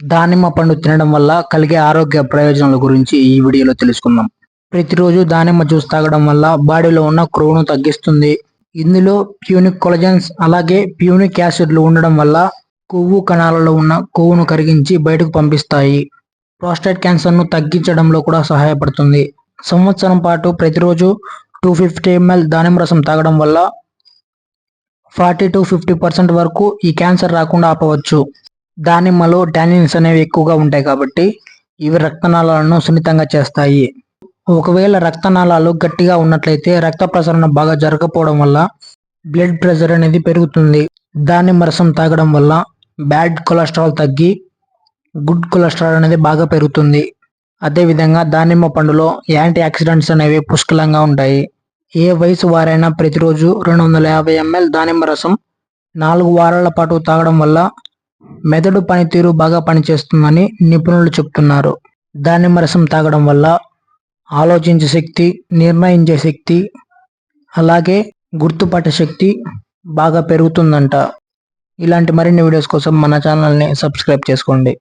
దానిమ్మ పండు తినడం వల్ల కలిగే ఆరోగ్య ప్రయోజనాల గురించి ఈ వీడియోలో తెలుసుకుందాం. ప్రతిరోజు దానిమ్మ జ్యూస్ తాగడం వల్ల బాడీలో ఉన్న క్రొవ్వును తగ్గిస్తుంది. ఇందులో ప్యూనిక్ కొలజన్స్ అలాగే ప్యూనిక్ యాసిడ్లు ఉండడం వల్ల కొవ్వు కణాలలో ఉన్న కొవ్వును కరిగించి బయటకు పంపిస్తాయి. ప్రోస్టేట్ క్యాన్సర్ను తగ్గించడంలో కూడా సహాయపడుతుంది. సంవత్సరం పాటు ప్రతిరోజు టూ ఫిఫ్టీ ఎంఎల్ దానిమ్మ రసం తాగడం వల్ల ఫార్టీ టు ఫిఫ్టీ పర్సెంట్ వరకు ఈ క్యాన్సర్ రాకుండా ఆపవచ్చు. దానిమ్మలో టానిన్స్ అనేవి ఎక్కువగా ఉంటాయి కాబట్టి ఇవి రక్తనాళాలను సున్నితంగా చేస్తాయి. ఒకవేళ రక్తనాళాలు గట్టిగా ఉన్నట్లయితే రక్త ప్రసరణ బాగా జరగకపోవడం వల్ల బ్లడ్ ప్రెషర్ అనేది పెరుగుతుంది. దానిమ్మ రసం తాగడం వల్ల బ్యాడ్ కొలెస్ట్రాల్ తగ్గి గుడ్ కొలెస్ట్రాల్ అనేది బాగా పెరుగుతుంది. అదేవిధంగా దానిమ్మ పండులో యాంటీ ఆక్సిడెంట్స్ అనేవి పుష్కలంగా ఉంటాయి. ఏ వయసు వారైనా ప్రతిరోజు రెండు వందల యాభై ఎంఎల్ దానిమ్మ రసం నాలుగు వారాల పాటు తాగడం వల్ల మెదడు పనితీరు బాగా పనిచేస్తుందని నిపుణులు చెప్తున్నారు. దానిమ్మ రసం తాగడం వల్ల ఆలోచించే శక్తి నిర్ణయించే శక్తి అలాగే గుర్తుపట్టే శక్తి బాగా పెరుగుతుందంట. ఇలాంటి మరిన్ని వీడియోస్ కోసం మన ఛానల్ని సబ్స్క్రైబ్ చేసుకోండి.